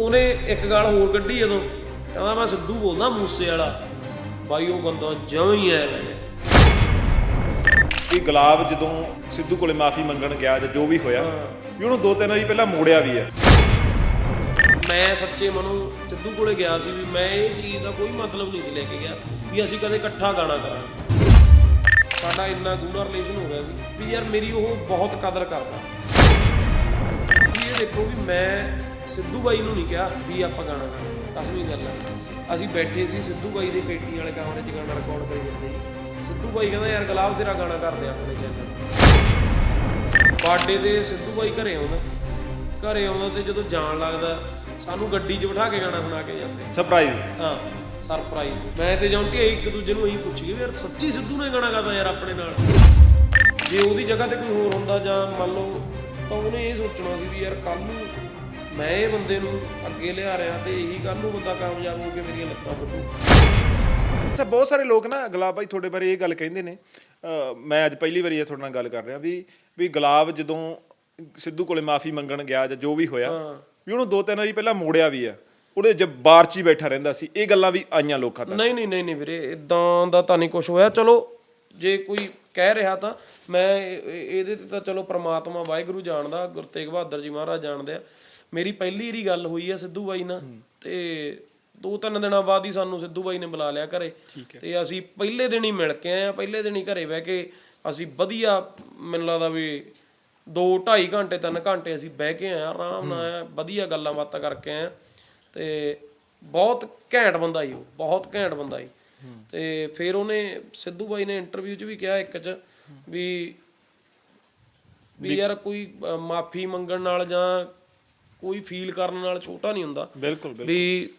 ਉਹਨੇ ਇੱਕ ਗੱਲ ਹੋਰ ਕੱਢੀ ਜਦੋਂ। ਕਹਿੰਦਾ ਮੈਂ ਸਿੱਧੂ ਬੋਲਦਾ ਮੂਸੇ ਵਾਲਾ। ਬਾਈ ਉਹ ਬੰਦਾ ਜਮਾਂ ਹੀ ਐ ਇਹ ਗੁਲਾਬ ਜਦੋਂ ਸਿੱਧੂ ਕੋਲੇ ਮਾਫੀ ਮੰਗਣ ਗਿਆ ਜਾਂ ਜੋ ਵੀ ਹੋਇਆ ਵੀ ਉਹਨੂੰ ਦੋ ਤਿੰਨ ਵਾਰੀ ਪਹਿਲਾਂ ਮੋੜਿਆ ਵੀ ਹੈ ਮੈਂ ਸੱਚੇ ਮਨੋਂ ਸਿੱਧੂ ਕੋਲੇ ਗਿਆ ਸੀ ਵੀ ਮੈਂ ਇਹ ਚੀਜ਼ ਦਾ ਕੋਈ ਮਤਲਬ ਨਹੀਂ ਸੀ ਲੈ ਕੇ ਗਿਆ ਵੀ ਅਸੀਂ ਕਦੇ ਇਕੱਠਾ ਗਾਣਾ ਕਰਾਂਗੇ। ਸਾਡਾ ਇੰਨਾ ਗੂੜਾ ਰਿਲੇਸ਼ਨ ਹੋ ਗਿਆ ਸੀ ਵੀ ਯਾਰ ਮੇਰੀ ਉਹ ਬਹੁਤ ਕਦਰ ਕਰਦਾ। ਦੇਖੋ ਵੀ ਮੈਂ ਸਿੱਧੂ ਬਾਈ ਨੂੰ ਨਹੀਂ ਕਿਹਾ ਵੀ ਆਪਾਂ ਗਾਣਾ ਗਾਣਾ ਕਸਮੀ ਗੱਲ ਹੈ ਅਸੀਂ ਬੈਠੇ ਸੀ ਸਿੱਧੂ ਬਾਈ ਦੇ ਪੇਟੀ ਵਾਲੇ ਕਮਰੇ 'ਚ ਗਾਣਾ ਰਿਕਾਰਡ ਕਰੀ ਜਾਂਦੇ ਸੀ। ਸਿੱਧੂ ਬਾਈ ਕਹਿੰਦਾ ਯਾਰ ਗੁਲਾਬ ਤੇਰਾ ਗਾਣਾ ਕਰਦੇ ਆ ਆਪਣੇ ਚੈਨਲ ਬਾਡੇ ਤੇ ਸਿੱਧੂ ਬਾਈ ਘਰੇ ਆਉਂਦਾ। ਘਰੇ ਆਉਂਦਾ ਤੇ ਜਦੋਂ ਜਾਣ ਲੱਗਦਾ ਸਾਨੂੰ ਗੱਡੀ 'ਚ ਬਿਠਾ ਕੇ ਗਾਣਾ ਸੁਣਾ ਕੇ ਜਾਂਦੇ। ਸਰਪ੍ਰਾਈਜ਼ ਹਾਂ ਸਰਪ੍ਰਾਈਜ਼ ਮੈਂ ਤੇ ਜੌਂਟੀ ਇੱਕ ਦੂਜੇ ਨੂੰ ਇਹੀ ਪੁੱਛੀਏ ਵੀ ਯਾਰ ਸੱਚੀ ਸਿੱਧੂ ਨੇ ਗਾਣਾ ਗਾਦਾ ਯਾਰ ਆਪਣੇ ਨਾਲ? ਜੇ ਉਹਦੀ ਜਗ੍ਹਾ ਤੇ ਕੋਈ ਹੋਰ ਹੁੰਦਾ ਜਾਂ ਮੰਨ ਲਓ ਤਾਂ ਉਹਨੇ ਇਹ ਸੋਚਣਾ ਸੀ ਵੀ ਯਾਰ ਕੱਲ ਨੂੰ ਮੈਂ ਇਹ ਬੰਦੇ ਨੂੰ ਅੱਗੇ ਲਿਆ ਰਿਹਾ ਤੇ ਇਹੀ ਕੱਲ ਨੂੰ ਬੰਦਾ ਕਾਮਯਾਬ ਹੋ ਕੇ ਮੇਰੀਆਂ ਲੱਤਾਂ ਵੱਢੂ ਅੱਛਾ ਬਹੁਤ ਸਾਰੇ ਲੋਕ ਨਾ ਗੁਲਾਬ ਭਾਈ ਤੁਹਾਡੇ ਬਾਰੇ ਇਹ ਗੱਲ ਕਹਿੰਦੇ ਨੇ। ਮੈਂ ਅੱਜ ਪਹਿਲੀ ਵਾਰੀ ਇਹ ਤੁਹਾਡੇ ਨਾਲ ਗੱਲ ਕਰ ਰਿਹਾ ਵੀ ਵੀ ਗੁਲਾਬ ਜਦੋਂ ਸਿੱਧੂ ਕੋਲੇ ਮਾਫੀ ਮੰਗਣ ਗਿਆ ਜਾਂ ਜੋ ਵੀ ਹੋਇਆ ਵੀ ਉਹਨੂੰ ਦੋ ਤਿੰਨ ਵਾਰੀ ਪਹਿਲਾਂ ਮੋੜਿਆ ਵੀ ਆ। ਉਹਦੇ ਜ ਬਾਰ 'ਚ ਹੀ ਬੈਠਾ ਰਹਿੰਦਾ ਸੀ। ਇਹ ਗੱਲਾਂ ਵੀ ਆਈਆਂ ਲੋਕਾਂ ਤੱਕ। ਨਹੀਂ ਨਹੀਂ ਨਹੀਂ ਨਹੀਂ ਵੀਰੇ ਇਦਾਂ ਦਾ ਤਾਂ ਨਹੀਂ ਕੁਝ ਹੋਇਆ। ਚਲੋ ਜੇ ਕੋਈ ਕਹਿ ਰਿਹਾ ਤਾਂ ਮੈਂ ਇਹ- ਇਹ- ਇਹਦੇ ਤੇ ਤਾਂ ਚਲੋ ਪ੍ਰਮਾਤਮਾ ਵਾਹਿਗੁਰੂ ਜਾਣਦਾ ਗੁਰੂ ਤੇਗ ਬਹਾਦਰ ਜੀ ਮਹਾਰਾਜ ਜਾਣਦੇ ਆ। ਮੇਰੀ ਪਹਿਲੀ ਵਾਰੀ ਗੱਲ ਹੋਈ ਆ ਸਿੱਧੂ ਬਾਈ ਨਾਲ ਤੇ ਦੋ ਤਿੰਨ ਦਿਨਾਂ ਬਾਅਦ ਹੀ ਸਾਨੂੰ ਸਿੱਧੂ ਬਾਈ ਨੇ ਬੁਲਾ ਲਿਆ ਘਰੇ। ਤੇ ਅਸੀਂ ਪਹਿਲੇ ਦਿਨ ਹੀ ਮਿਲ ਕੇ ਆਏ ਆ ਪਹਿਲੇ ਦਿਨ ਹੀ ਘਰੇ ਬਹਿ ਕੇ ਅਸੀਂ ਵਧੀਆ ਮੈਨੂੰ ਲੱਗਦਾ ਵੀ 2 2.5 ਘੰਟੇ 3 ਘੰਟੇ ਅਸੀਂ ਬਹਿ ਕੇ ਆਏ ਆ ਆਰਾਮ ਨਾਲ ਵਧੀਆ ਗੱਲਾਂ ਬਾਤਾਂ ਕਰਕੇ ਆਏ ਤੇ ਬਹੁਤ ਘੈਂਟ ਬੰਦਾ ਸੀ ਉਹ ਬਹੁਤ ਘੈਂਟ ਬੰਦਾ ਸੀ। ਤੇ ਫਿਰ ਉਹਨੇ ਸਿੱਧੂ ਬਾਈ ਨੇ ਇੰਟਰਵਿਊ 'ਚ ਵੀ ਕਿਹਾ ਇੱਕ 'ਚ ਵੀ ਵੀ ਯਾਰ ਕੋਈ ਮਾਫੀ ਮੰਗਣ ਨਾਲ ਜਾਂ ਕੋਈ ਫੀਲ ਕਰਨ ਨਾਲ ਛੋਟਾ ਨਹੀਂ ਹੁੰਦਾ। ਬਿਲਕੁਲ ਵੀ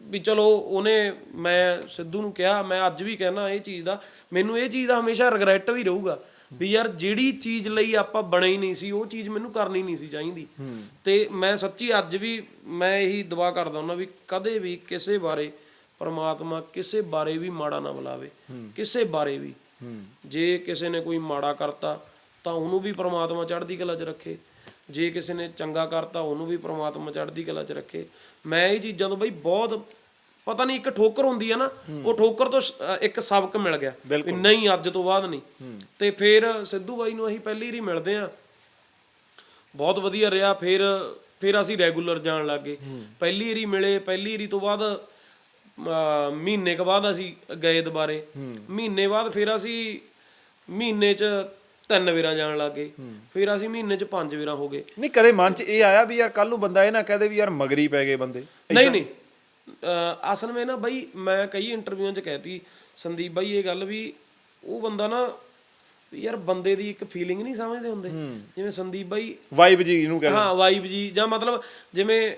ਵੀ ਚਲੋ ਉਹਨੇ ਮੈਂ ਸਿੱਧੂ ਨੂੰ ਕਿਹਾ ਮੈਂ ਅੱਜ ਵੀ ਕਹਿਣਾ ਇਹ ਚੀਜ਼ ਦਾ ਮੈਨੂੰ ਇਹ ਚੀਜ਼ ਦਾ ਹਮੇਸ਼ਾ ਰਿਗਰੈਟ ਵੀ ਰਹੂਗਾ ਵੀ ਯਾਰ ਜਿਹੜੀ ਚੀਜ਼ ਲਈ ਆਪਾਂ ਬਣੇ ਹੀ ਨਹੀਂ ਸੀ ਉਹ ਚੀਜ਼ ਮੈਨੂੰ ਕਰਨੀ ਨਹੀਂ ਸੀ ਚਾਹੀਦੀ। ਤੇ ਮੈਂ ਸੱਚੀ ਅੱਜ ਵੀ ਮੈਂ ਇਹੀ ਦੁਆ ਕਰਦਾ ਹੁੰਦਾ ਵੀ ਕਦੇ ਵੀ ਕਿਸੇ ਬਾਰੇ ਪਰਮਾਤਮਾ ਕਿਸੇ ਬਾਰੇ ਵੀ ਮਾੜਾ ਨਾ ਬੁਲਾਵੇ ਕਿਸੇ ਬਾਰੇ ਵੀ। ਜੇ ਕਿਸੇ ਨੇ ਕੋਈ ਮਾੜਾ ਕਰਤਾ ਤਾਂ ਉਹਨੂੰ ਵੀ ਪ੍ਰਮਾਤਮਾ ਚੜ੍ਹਦੀ ਕਲਾ 'ਚ ਰੱਖੇ। ਜੇ ਕਿਸੇ ਨੇ ਚੰਗਾ ਕਰਤਾ ਉਹਨੂੰ ਵੀ ਪ੍ਰਮਾਤਮਾ ਚੜ੍ਹਦੀ ਕਲਾ 'ਚ ਰੱਖੇ। ਮੈਂ ਇਹ ਚੀਜ਼ਾਂ ਤੋਂ ਬਈ ਬਹੁਤ ਪਤਾ ਨਹੀਂ ਇੱਕ ਠੋਕਰ ਹੁੰਦੀ ਹੈ ਨਾ ਉਹ ਠੋਕਰ ਤੋਂ ਇੱਕ ਸਬਕ ਮਿਲ ਗਿਆ। ਵੀ ਨਹੀਂ ਅੱਜ ਤੋਂ ਬਾਅਦ ਨਹੀਂ। ਤੇ ਫਿਰ ਸਿੱਧੂ ਬਾਈ ਨੂੰ ਅਸੀਂ ਪਹਿਲੀ ਵਾਰੀ ਮਿਲਦੇ ਆ। ਬਹੁਤ ਵਧੀਆ ਰਿਹਾ। ਫਿਰ ਫਿਰ ਅਸੀਂ ਰੈਗੂਲਰ ਜਾਣ ਲੱਗੇ ਪਹਿਲੀ ਵਾਰੀ ਮਿਲੇ ਪਹਿਲੀ ਵਾਰੀ ਤੋਂ ਬਾਅਦ ਮਹੀਨੇ ਕੁ ਬਾਅਦ ਅਸੀਂ ਗਏ ਦੁਬਾਰੇ। ਮਹੀਨੇ ਬਾਅਦ ਫਿਰ ਅਸੀਂ ਮਹੀਨੇ 'ਚ ਤਿੰਨ ਵਾਰਾਂ ਜਾਣ ਲੱਗੇ। ਫਿਰ ਅਸੀਂ ਮਹੀਨੇ 'ਚ ਪੰਜ ਵਾਰਾਂ ਹੋ ਗਏ। ਨਹੀਂ ਕਦੇ ਮਨ 'ਚ ਇਹ ਆਇਆ ਵੀ ਯਾਰ ਕੱਲ ਨੂੰ ਬੰਦਾ ਇਹ ਨਾ ਕਹਦੇ ਵੀ ਯਾਰ ਮਗਰੀ ਪੈ ਗਏ ਬੰਦੇ। ਨਹੀਂ ਨਹੀਂ। ਅਸਲ ਵਿੱਚ ਨਾ ਬਾਈ ਮੈਂ ਕਈ ਇੰਟਰਵਿਊਆਂ 'ਚ ਕਹਿਤੀ ਸੰਦੀਪ ਬਾਈ ਇਹ ਗੱਲ ਵੀ ਉਹ ਬੰਦਾ ਨਾ ਯਾਰ ਬੰਦੇ ਦੀ ਇੱਕ ਫੀਲਿੰਗ ਨਹੀਂ ਸਮਝਦੇ ਹੁੰਦੇ। ਜਿਵੇਂ ਸੰਦੀਪ ਬਾਈ ਵਾਈਬ ਜੀ ਇਹਨੂੰ ਕਹਿੰਦੇ ਹਾਂ ਵਾਈਬ ਜੀ ਜਾਂ ਮਤਲਬ ਜਿਵੇਂ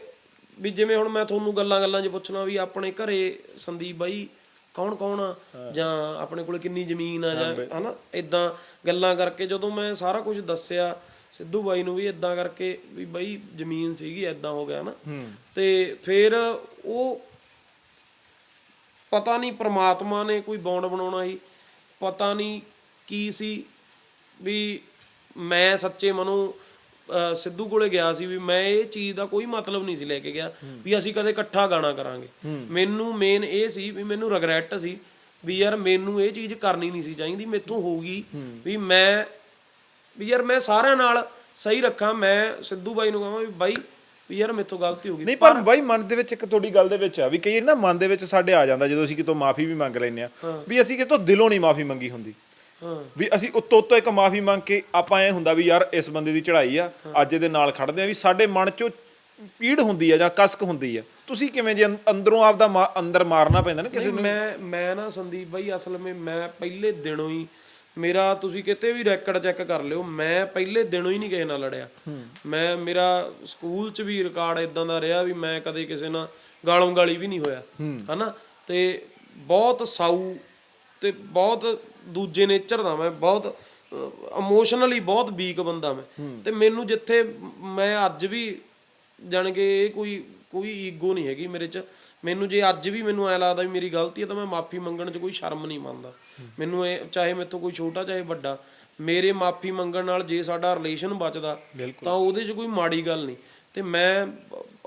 ਵੀ ਜਿਵੇਂ ਹੁਣ ਮੈਂ ਤੁਹਾਨੂੰ ਗੱਲਾਂ ਗੱਲਾਂ 'ਚ ਪੁੱਛਣਾ ਵੀ ਆਪਣੇ ਘਰੇ ਸੰਦੀਪ ਬਾਈ ਕੌਣ ਕੌਣ ਆ? ਜਾਂ ਆਪਣੇ ਕੋਲ ਕਿੰਨੀ ਜ਼ਮੀਨ ਆ ਜਾਂ ਹਨਾ ਇਦਾਂ ਗੱਲਾਂ ਕਰਕੇ ਜਦੋਂ ਮੈਂ ਸਾਰਾ ਕੁਝ ਦੱਸਿਆ ਸਿੱਧੂ ਬਾਈ ਨੂੰ ਵੀ ਇਦਾਂ ਕਰਕੇ ਵੀ ਬਾਈ ਜ਼ਮੀਨ ਸੀਗੀ ਇਦਾਂ ਹੋ ਗਿਆ ਨਾ ਤੇ ਫਿਰ ਉਹ ਪਤਾ ਨਹੀਂ ਪ੍ਰਮਾਤਮਾ ਨੇ ਕੋਈ ਬੌਂਡ ਬਣਾਉਣਾ ਸੀ ਪਤਾ ਨਹੀਂ ਕੀ ਸੀ ਵੀ ਮੈਂ ਸੱਚੇ ਮਨੋਂ ਅਹ ਸਿੱਧੂ ਕੋਲੇ ਗਿਆ ਸੀ ਵੀ ਮੈਂ ਇਹ ਚੀਜ਼ ਦਾ ਕੋਈ ਮਤਲਬ ਨਹੀਂ ਸੀ ਲੈ ਕੇ ਗਿਆ ਵੀ ਅਸੀਂ ਕਦੇ ਇਕੱਠਾ ਗਾਣਾ ਕਰਾਂਗੇ। ਮੈਨੂੰ ਮੇਨ ਇਹ ਸੀ ਵੀ ਮੈਨੂੰ ਰਿਗਰੈਟ ਸੀ ਵੀ ਯਾਰ ਮੈਨੂੰ ਇਹ ਚੀਜ਼ ਕਰਨੀ ਨਹੀਂ ਸੀ ਚਾਹੀਦੀ ਮੇਥੋਂ ਹੋਊਗੀ ਵੀ ਮੈਂ ਵੀ ਯਾਰ ਮੈਂ ਸਾਰਿਆਂ ਨਾਲ ਸਹੀ ਰੱਖਾਂ ਮੈਂ ਸਿੱਧੂ ਬਾਈ ਨੂੰ ਕਹਾਂ ਵੀ ਬਾਈ ਵੀ ਯਾਰ ਮੇਥੋਂ ਗਲਤੀ ਹੋ ਗਈ। ਨਹੀਂ ਪਰ ਬਾਈ ਮਨ ਦੇ ਵਿੱਚ ਇੱਕ ਤੁਹਾਡੀ ਗੱਲ ਦੇ ਵਿੱਚ ਆ ਵੀ ਕਈ ਨਾ ਮਨ ਦੇ ਵਿੱਚ ਸਾਡੇ ਆ ਜਾਂਦਾ ਜਦੋਂ ਅਸੀਂ ਕਿਤੋਂ ਮਾਫੀ ਵੀ ਮੰਗ ਲੈਂਦੇ ਆ ਵੀ ਅਸੀਂ ਕਿਤੋਂ ਦਿਲੋਂ ਨਹੀਂ ਮਾਫੀ ਮੰਗੀ ਹੁੰਦੀ। ਵੀ ਅਸੀਂ ਉੱਤੋਂ ਉੱਤੋਂ ਇੱਕ ਮਾਫੀ ਮੰਗ ਕੇ ਆਪਾਂ ਐ ਹੁੰਦਾ ਵੀ ਯਾਰ ਇਸ ਬੰਦੇ ਦੀ ਚੜ੍ਹਾਈ ਆ ਅੱਜ ਇਹਦੇ ਨਾਲ ਖੜਦੇ ਆ ਵੀ ਸਾਡੇ ਮਨ ਚੋਂ ਪੀੜ ਹੁੰਦੀ ਆ ਜਾਂ ਕਸਕ ਹੁੰਦੀ ਆ। ਤੁਸੀਂ ਕਿਵੇਂ ਜੇ ਅੰਦਰੋਂ ਆਪਦਾ ਮਾ- ਅੰਦਰ ਮਾਰਨਾ ਪੈਂਦਾ ਨਾ ਕਿਸੇ ਨਹੀਂ ਮੈਂ ਮੈਂ ਨਾ ਸੰਦੀਪ ਬਾਈ ਅਸਲ ਵਿੱਚ ਮੈਂ ਪਹਿਲੇ ਦਿਨੋਂ ਹੀ ਮੇਰਾ ਤੁਸੀਂ ਕਿਤੇ ਵੀ ਰੈਕੋਰਡ ਚੈੱਕ ਕਰ ਲਿਓ ਮੈਂ ਪਹਿਲੇ ਦਿਨੋਂ ਹੀ ਨਹੀਂ ਕਿਸੇ ਨਾਲ ਲੜਿਆ। ਮੈਂ ਮੇਰਾ ਸਕੂਲ 'ਚ ਵੀ ਰਿਕਾਰਡ ਇਦਾਂ ਦਾ ਰਿਹਾ ਵੀ ਮੈਂ ਕਦੇ ਕਿਸੇ ਨਾਲ ਗਾਲੋਂ ਗਾਲੀ ਵੀ ਨਹੀਂ ਹੋਇਆ। ਹਨਾ? ਤੇ ਬਹੁਤ ਸਾਊ ਤੇ ਬਹੁਤ ਦੂਜੇ ਨੇਚਰ ਦਾ ਮੈਂ ਬਹੁਤ ਇਮੋਸ਼ਨਲੀ ਬਹੁਤ ਵੀਕ ਬੰਦਾ ਮੈਂ। ਤੇ ਮੈਨੂੰ ਜਿੱਥੇ ਮੈਂ ਅੱਜ ਵੀ ਜਾਣ ਕੇ ਇਹ ਕੋਈ ਕੋਈ ਈਗੋ ਨਹੀਂ ਹੈਗੀ ਮੇਰੇ 'ਚ। ਮੈਨੂੰ ਜੇ ਅੱਜ ਵੀ ਮੈਨੂੰ ਐ ਲੱਗਦਾ ਵੀ ਮੇਰੀ ਗਲਤੀ ਹੈ ਤਾਂ ਮੈਂ ਮਾਫੀ ਮੰਗਣ 'ਚ ਕੋਈ ਸ਼ਰਮ ਨਹੀਂ ਮੰਨਦਾ। ਮੈਨੂੰ ਇਹ ਚਾਹੇ ਮੇਰੇ ਤੋਂ ਕੋਈ ਛੋਟਾ ਚਾਹੇ ਵੱਡਾ ਮੇਰੇ ਮਾਫੀ ਮੰਗਣ ਨਾਲ ਜੇ ਸਾਡਾ ਰਿਲੇਸ਼ਨ ਬਚਦਾ ਤਾਂ ਉਹਦੇ 'ਚ ਕੋਈ ਮਾੜੀ ਗੱਲ ਨਹੀਂ। ਤੇ ਮੈਂ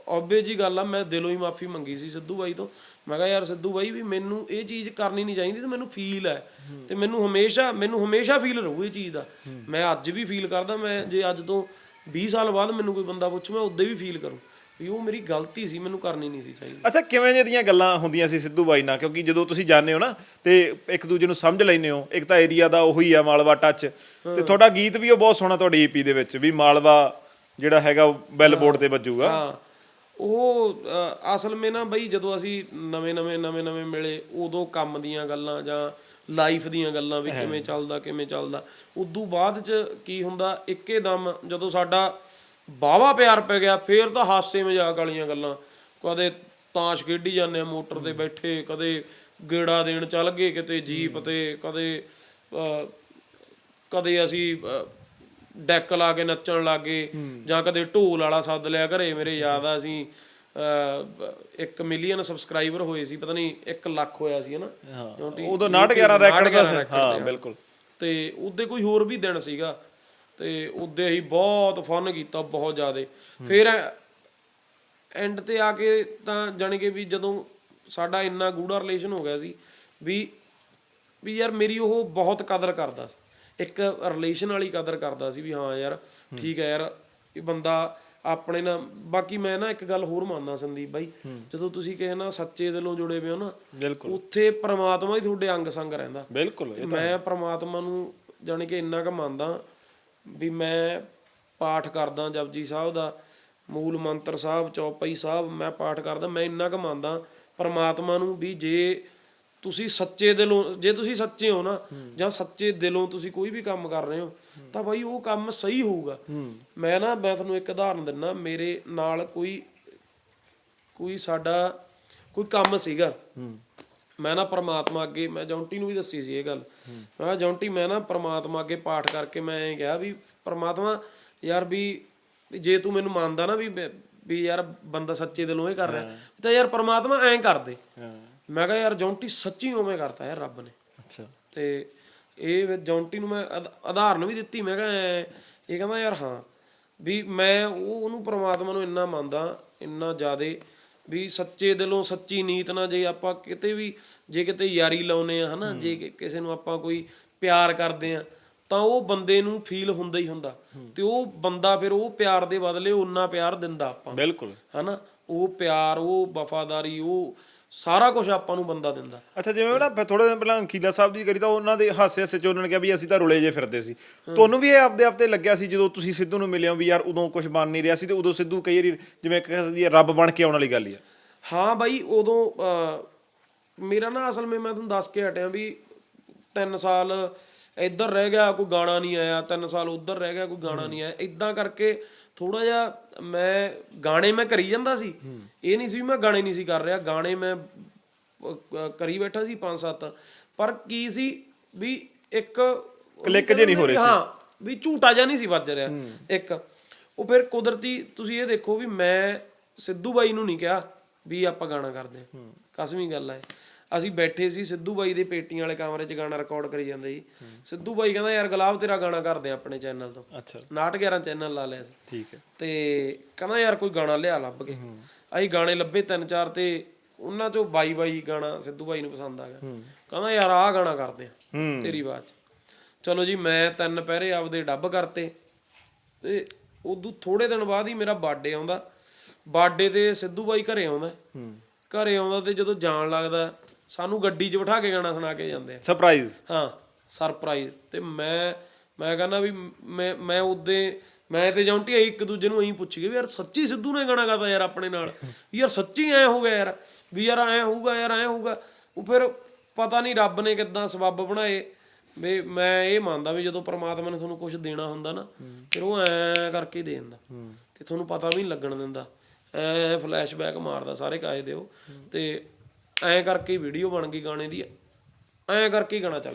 ਓਬੇ ਜੀ ਗੱਲ ਆ ਮੈਂ ਦਿਲੋਂ ਹੀ ਮਾਫੀ ਮੰਗੀ ਸੀ ਸਿੱਧੂ ਬਾਈ ਤੋਂ। ਮੈਂ ਕਿਹਾ ਯਾਰ ਸਿੱਧੂ ਬਾਈ ਵੀ ਮੈਨੂੰ ਇਹ ਚੀਜ਼ ਕਰਨੀ ਨਹੀਂ ਚਾਹੀਦੀ ਤੇ ਮੈਨੂੰ ਫੀਲ ਹੈ ਤੇ ਮੈਨੂੰ ਹਮੇਸ਼ਾ ਮੈਨੂੰ ਹਮੇਸ਼ਾ ਫੀਲ ਰਹੂ ਇਹ ਚੀਜ਼ ਦਾ। ਮੈਂ ਅੱਜ ਵੀ ਫੀਲ ਕਰਦਾ ਮੈਂ ਜੇ ਅੱਜ ਤੋਂ 20 ਸਾਲ ਬਾਅਦ ਮੈਨੂੰ ਕੋਈ ਬੰਦਾ ਪੁੱਛ ਮੈਂ ਉਦੋਂ ਵੀ ਫੀਲ ਕਰੂੰ ਵੀ ਉਹ ਮੇਰੀ ਗਲਤੀ ਸੀ ਮੈਨੂੰ ਕਰਨੀ ਨਹੀਂ ਸੀ ਚਾਹੀਦੀ। ਅੱਛਾ ਕਿਵੇਂ ਜਿਹੇ ਗੱਲਾਂ ਹੁੰਦੀਆਂ ਸੀ ਸਿੱਧੂ ਬਾਈ ਨਾਲ? ਕਿਉਂਕਿ ਜਦੋਂ ਤੁਸੀਂ ਜਾਂਦੇ ਹੋ ਨਾ ਤੇ ਇੱਕ ਦੂਜੇ ਨੂੰ ਸਮਝ ਲੈਂਦੇ ਹੋ ਇੱਕ ਤਾਂ ਏਰੀਆ ਦਾ ਉਹੀ ਆ ਮਾਲਵਾ ਟੱਚ ਤੇ ਤੁਹਾਡਾ ਗੀਤ ਵੀ ਉਹ ਬਹੁਤ ਸੋਹਣਾ ਤੁਹਾਡੀ ਈਪੀ ਦੇ ਵਿੱਚ ਵੀ ਮਾਲਵਾ ਜਿਹੜਾ ਹੈਗਾ ਉਹ ਬੈਲ ਬੋਰਡ ਤੇ ਵੱਜੂਗਾ। ਹਾਂ। ਉਹ ਅ, ਅਸਲ ਮੇ ਨਾ ਬਈ ਜਦੋਂ ਅਸੀਂ ਨਵੇਂ ਨਵੇਂ ਨਵੇਂ ਨਵੇਂ ਮਿਲੇ ਉਦੋਂ ਕੰਮ ਦੀਆਂ ਗੱਲਾਂ ਜਾਂ ਲਾਈਫ ਦੀਆਂ ਗੱਲਾਂ ਵੀ ਕਿਵੇਂ ਚੱਲਦਾ ਕਿਵੇਂ ਚੱਲਦਾ ਉਦੋਂ ਬਾਅਦ ਚ ਕੀ ਹੁੰਦਾ ਇੱਕੇ ਦਮ ਜਦੋਂ ਸਾਡਾ ਬਾਵਾ ਪਿਆਰ ਪੈ ਗਿਆ ਫੇਰ ਤਾਂ ਹਾਸੇ ਮਜ਼ਾਕ ਵਾਲੀਆਂ ਗੱਲਾਂ। ਕਦੇ ਤਾਸ਼ ਖੇਡੀ ਜਾਂਦੇ ਆ ਮੋਟਰ ਤੇ ਬੈਠੇ ਕਦੇ ਗੇੜਾ ਦੇਣ ਚੱਲ ਗਏ ਕਿਤੇ ਜੀਪ ਤੇ ਕਦੇ ਅ, ਕਦੇ ਅਸੀਂ ਅ, ਡੈਕ ਲਾ ਕੇ ਨੱਚਣ ਲੱਗੇ ਜਾਂ ਕਦੇ ਢੋਲ ਵਾਲਾ ਸੱਦ ਲਿਆ ਘਰੇ ਮੇਰੇ ਯਾਦ ਆ ਅਸੀਂ 1 ਮਿਲੀਅਨ ਸਬਸਕ੍ਰਾਈਬਰ ਹੋਏ ਸੀ ਪਤਾ ਨਹੀਂ 1 ਲੱਖ ਹੋਇਆ ਸੀ ਹਨਾ? ਉਦੋਂ 911 ਰੈਕੋਰਡ ਦਾ 911 ਸੀ। ਹਾਂ ਬਿਲਕੁਲ। ਤੇ ਉਹਦੇ ਕੋਈ ਹੋਰ ਵੀ ਦਿਨ ਸੀਗਾ ਤੇ ਉਹਦੇ ਅਸੀਂ ਬਹੁਤ ਫਨ ਕੀਤਾ ਬਹੁਤ ਜ਼ਿਆਦੇ। ਫਿਰ ਐਂਡ ਤੇ ਆ ਕੇ ਤਾਂ ਜਾਣੀ ਕਿ ਵੀ ਜਦੋਂ ਸਾਡਾ ਇੰਨਾ ਗੂੜਾ ਰਿਲੇਸ਼ਨ ਹੋ ਗਿਆ ਸੀ ਵੀ ਵੀ ਯਾਰ ਮੇਰੀ ਉਹ ਬਹੁਤ ਕਦਰ ਕਰਦਾ ਸੀ। ਇੱਕ ਰਿਲੇਸ਼ਨ ਵਾਲੀ ਕਦਰ ਕਰਦਾ ਸੀ ਵੀ ਹਾਂ ਯਾਰ ਠੀਕ ਹੈ ਯਾਰ ਇਹ ਬੰਦਾ ਆਪਣੇ ਨਾਲ ਬਾਕੀ ਮੈਂ ਨਾ ਇੱਕ ਗੱਲ ਹੋਰ ਮੰਨਦਾ ਸੰਦੀਪ ਬਾਈ ਜਦੋਂ ਤੁਸੀਂ ਕਿਸੇ ਨਾਲ ਸੱਚੇ ਦਿਲੋਂ ਜੁੜੇ ਹੋਏ ਹੋ ਨਾ ਉੱਥੇ ਪ੍ਰਮਾਤਮਾ ਹੀ ਤੁਹਾਡੇ ਅੰਗ ਸੰਗ ਰਹਿੰਦਾ। ਬਿਲਕੁਲ ਮੈਂ ਪ੍ਰਮਾਤਮਾ ਨੂੰ ਜਾਣੀ ਕਿ ਇੰਨਾ ਕੁ ਮੰਨਦਾ ਵੀ ਮੈਂ ਪਾਠ ਕਰਦਾ ਜਪਜੀ ਸਾਹਿਬ ਦਾ ਮੂਲ ਮੰਤਰ ਸਾਹਿਬ ਚੌਪਈ ਸਾਹਿਬ ਮੈਂ ਪਾਠ ਕਰਦਾ ਮੈਂ ਇੰਨਾ ਕੁ ਮੰਨਦਾ ਪ੍ਰਮਾਤਮਾ ਨੂੰ ਵੀ ਜੇ ਤੁਸੀਂ ਸੱਚੇ ਦਿਲੋਂ ਜੇ ਤੁਸੀਂ ਸੱਚੇ ਹੋ ਨਾ ਜਾਂ ਸੱਚੇ ਦਿਲੋਂ ਤੁਸੀਂ ਕੋਈ ਵੀ ਕੰਮ ਕਰ ਰਹੇ ਹੋ ਤਾਂ ਬਾਈ ਉਹ ਕੰਮ ਸਹੀ ਹੋਊਗਾ। ਮੈਂ ਨਾ ਮੈਂ ਤੁਹਾਨੂੰ ਇੱਕ ਉਦਾਹਰਨ ਦਿੰਨਾ ਮੇਰੇ ਨਾਲ ਕੋਈ ਕੋਈ ਸਾਡਾ ਕੋਈ ਕੰਮ ਸੀਗਾ। ਮੈਂ ਨਾ ਪ੍ਰਮਾਤਮਾ ਅੱਗੇ ਮੈਂ ਜੌਂਟੀ ਨੂੰ ਵੀ ਦੱਸੀ ਸੀ ਇਹ ਗੱਲ। ਮੈਂ ਜੌਂਟੀ ਮੈਂ ਨਾ ਪ੍ਰਮਾਤਮਾ ਅੱਗੇ ਪਾਠ ਕਰਕੇ ਮੈਂ ਇਹ ਕਿਹਾ ਵੀ ਪ੍ਰਮਾਤਮਾ ਯਾਰ ਵੀ ਜੇ ਤੂੰ ਮੈਨੂੰ ਮੰਨਦਾ ਨਾ ਵੀ ਵੀ ਯਾਰ ਬੰਦਾ ਸੱਚੇ ਦਿਲੋਂ ਇਹ ਕਰ ਰਿਹਾ ਤਾਂ ਯਾਰ ਪ੍ਰਮਾਤਮਾ ਐਂ ਕਰ ਦੇ। ਮੈਂ ਕਿਹਾ ਯਾਰ ਜੌਂਟੀ ਸੱਚੀ ਉਵੇਂ ਕਰਤਾ ਯਾਰ ਰੱਬ ਨੇ। ਅੱਛਾ। ਤੇ ਇਹ ਫਿਰ ਜੌਂਟੀ ਨੂੰ ਮੈਂ ਉਦਾਹਰਨ ਵੀ ਦਿੱਤੀ ਮੈਂ ਕਿਹਾ ਐਂ- ਇਹ ਕਹਿੰਦਾ ਯਾਰ ਹਾਂ ਵੀ ਮੈਂ ਉਹ ਉਹਨੂੰ ਪ੍ਰਮਾਤਮਾ ਨੂੰ ਇੰਨਾ ਮੰਨਦਾ ਇੰਨਾ ਜ਼ਿਆਦੇ ਵੀ ਸੱਚੇ ਦਿਲੋਂ ਸੱਚੀ ਨੀਤ ਨਾਲ ਜੇ ਆਪਾਂ ਕਿਤੇ ਵੀ ਜੇ ਕਿਤੇ ਯਾਰੀ ਲਾਉਨੇ ਆ ਹਨਾ ਜੇ ਕਿ- ਕਿਸੇ ਨੂੰ ਆਪਾਂ ਕੋਈ ਪਿਆਰ ਕਰਦੇ ਆ ਤਾਂ ਉਹ ਬੰਦੇ ਨੂੰ ਫੀਲ ਹੁੰਦਾ ਹੀ ਹੁੰਦਾ। ਤੇ ਉਹ ਬੰਦਾ ਫਿਰ ਉਹ ਪਿਆਰ ਦੇ ਬਦਲੇ ਉਹਨਾਂ ਪਿਆਰ ਦਿੰਦਾ ਆਪਾਂ। ਨੂੰ, ਬਿਲਕੁਲ। ਹਨਾ ਉਹ ਪਿਆਰ ਉਹ ਵਫਾਦਾਰੀ ਉਹ ਸਾਰਾ ਕੁਝ ਆਪਾਂ ਨੂੰ ਬੰਦਾ ਦਿੰਦਾ। ਅੱਛਾ ਜਿਵੇਂ ਨਾ ਥੋੜੇ ਦਿਨ ਪਹਿਲਾਂ ਖੀਲਾ ਸਾਹਿਬ ਦੀ ਕਰੀ ਤਾਂ ਉਹਨਾਂ ਦੇ ਹਾਸੇ ਹਾਸੇ ਚ ਉਹਨਾਂ ਨੇ ਕਿਹਾ ਵੀ ਅਸੀਂ ਤਾਂ ਰੁਲੇ ਜੇ ਫਿਰਦੇ ਸੀ। ਤੁਹਾਨੂੰ ਵੀ ਇਹ ਆਪਦੇ ਆਪ ਤੇ ਲੱਗਿਆ ਸੀ ਜਦੋਂ ਤੁਸੀਂ ਸਿੱਧੂ ਨੂੰ ਮਿਲਿਆ ਵੀ ਯਾਰ ਉਦੋਂ ਕੁਝ ਬਣ ਨਹੀਂ ਰਿਹਾ ਸੀ ਤੇ ਉਦੋਂ ਸਿੱਧੂ ਕਈ ਵਾਰੀ ਜਿਵੇਂ ਕਹਿੰਦੀ ਹੈ ਰੱਬ ਬਣ ਕੇ ਆਉਣ ਵਾਲੀ ਗੱਲ ਹੀ ਆ ਹਾਂ ਬਾਈ ਉਦੋਂ ਮੇਰਾ ਨਾ ਅਸਲ ਵਿੱਚ ਮੈਂ ਤੁਹਾਨੂੰ ਦੱਸ ਕੇ ਹਟਿਆ ਵੀ 3 ਸਾਲ ਇੱਧਰ ਰਹਿ ਗਿਆ ਕੋਈ ਗਾਣਾ ਨਹੀਂ ਆਇਆ 3 ਸਾਲ ਉੱਧਰ ਰਹਿ ਗਿਆ ਕੋਈ ਗਾਣਾ ਨਹੀਂ ਆਇਆ। ਇਦਾਂ ਕਰਕੇ ਥੋੜਾ ਜਿਹਾ ਮੈਂ ਗਾਣੇ ਮੈਂ ਕਰੀ ਜਾਂਦਾ ਸੀ। ਇਹ ਨਹੀਂ ਸੀ ਮੈਂ ਗਾਣੇ ਨਹੀਂ ਸੀ ਕਰ ਰਿਹਾ ਗਾਣੇ ਮੈਂ ਕਰੀ ਬੈਠਾ ਸੀ 5-7 ਪਰ ਕੀ ਸੀ ਵੀ ਇੱਕ Click ਜਿਹੇ ਨਹੀਂ ਹੋ ਰਹੇ ਸੀ। ਹਾਂ ਵੀ ਝੂਟਾ ਜਿਹਾ ਨਹੀਂ ਸੀ ਵੱਜ ਰਿਹਾ। ਇੱਕ ਉਹ ਫਿਰ ਕੁਦਰਤੀ ਤੁਸੀਂ ਇਹ ਦੇਖੋ ਵੀ ਮੈਂ ਸਿੱਧੂ ਬਾਈ ਨੂੰ ਨਹੀਂ ਕਿਹਾ ਵੀ ਆਪਾਂ ਗਾਣਾ ਕਰਦੇ ਹਾਂ। ਕਸਵੀਂ ਗੱਲ ਹੈ ਅਸੀਂ ਬੈਠੇ ਸੀ ਸਿੱਧੂ ਬਾਈ ਦੇ ਪੇਟੀਆਂ ਵਾਲੇ ਕਮਰੇ 'ਚ ਗਾਣਾ ਰਿਕਾਰਡ ਕਰੀ ਜਾਂਦੇ ਸੀ। ਸਿੱਧੂ ਬਾਈ ਕਹਿੰਦਾ ਯਾਰ ਗੁਲਾਬ ਤੇਰਾ ਗਾਣਾ ਕਰਦੇ ਆ ਆਪਣੇ ਚੈਨਲ ਤੋਂ। ਅੱਛਾ। 911 ਚੈਨਲ ਲਾ ਲਿਆ ਸੀ। ਠੀਕ ਹੈ। ਤੇ ਕਹਿੰਦਾ ਯਾਰ ਕੋਈ ਗਾਣਾ ਲਿਆ ਲੱਭ ਕੇ। ਅਸੀਂ ਗਾਣੇ ਲੱਭੇ ਤਿੰਨ ਚਾਰ ਤੇ ਉਹਨਾਂ ਚੋਂ ਬਾਈ ਬਾਈ ਗਾਣਾ ਸਿੱਧੂ ਬਾਈ ਨੂੰ ਪਸੰਦ ਆ ਗਿਆ। ਕਹਿੰਦਾ ਯਾਰ ਆਹ ਗਾਣਾ ਕਰਦੇ ਆ ਹੂੰ। ਤੇਰੀ 'ਚ। ਚਲੋ ਜੀ ਮੈਂ ਤਿੰਨ ਪਹਿਰੇ ਆਪਦੇ ਡੱਬ ਕਰਤੇ। ਤੇ ਉਦੋਂ ਥੋੜੇ ਦਿਨ ਬਾਅਦ ਹੀ ਮੇਰਾ ਬਰਥਡੇ ਆਉਂਦਾ। ਬਰਥਡੇ ਤੇ ਸਿੱਧੂ ਬਾਈ ਘਰੇ ਆਉਂਦਾ। ਘਰੇ ਆਉਂਦਾ ਤੇ ਜਦੋਂ ਜਾਣ ਲੱਗਦਾ ਸਾਨੂੰ ਗੱਡੀ 'ਚ ਬਿਠਾ ਕੇ ਗਾਣਾ ਸੁਣਾ ਕੇ ਜਾਂਦੇ ਆ। ਸਰਪ੍ਰਾਈਜ਼ ਹਾਂ ਸਰਪ੍ਰਾਈਜ਼ ਤੇ ਮੈਂ ਮੈਂ ਕਹਿੰਦਾ ਵੀ ਮੈਂ ਮੈਂ ਉਦੋਂ ਮੈਂ ਤੇ ਜੌਂਟੀ ਆਈ ਇੱਕ ਦੂਜੇ ਨੂੰ ਐਂ ਪੁੱਛ ਗਏ ਵੀ ਯਾਰ ਸੱਚੀ ਸਿੱਧੂ ਨੇ ਗਾਣਾ ਗਾਤਾ ਯਾਰ ਆਪਣੇ ਨਾਲ? ਵੀ ਯਾਰ ਸੱਚੀ ਐ ਹੋ ਗਿਆ ਯਾਰ ਵੀ ਯਾਰ ਐ ਹੋਊਗਾ ਯਾਰ ਐ ਹੋਊਗਾ। ਉਹ ਫਿਰ ਪਤਾ ਨਹੀਂ ਰੱਬ ਨੇ ਕਿੱਦਾਂ ਸਬੱਬ ਬਣਾਏ। ਵੀ ਮੈਂ ਇਹ ਮੰਨਦਾ ਵੀ ਜਦੋਂ ਪ੍ਰਮਾਤਮਾ ਨੇ ਤੁਹਾਨੂੰ ਕੁਝ ਦੇਣਾ ਹੁੰਦਾ ਨਾ ਫਿਰ ਉਹ ਐ ਕਰਕੇ ਦੇ ਦਿੰਦਾ। ਤੇ ਤੁਹਾਨੂੰ ਪਤਾ ਵੀ ਨਹੀਂ ਲੱਗਣ ਦਿੰਦਾ। ਐ ਫਲੈਸ਼ਬੈਕ ਮਾਰਦਾ ਸਾਰੇ ਕਾਏ ਦਿਓ ਤੇ ਐ ਕਰਕੇ ਵੀਡੀਓ ਬਣ ਗਈ ਗਾਣੇ ਦੀ, ਐ ਕਰਕੇ ਹੀ ਗਾਣਾ ਚੱਲ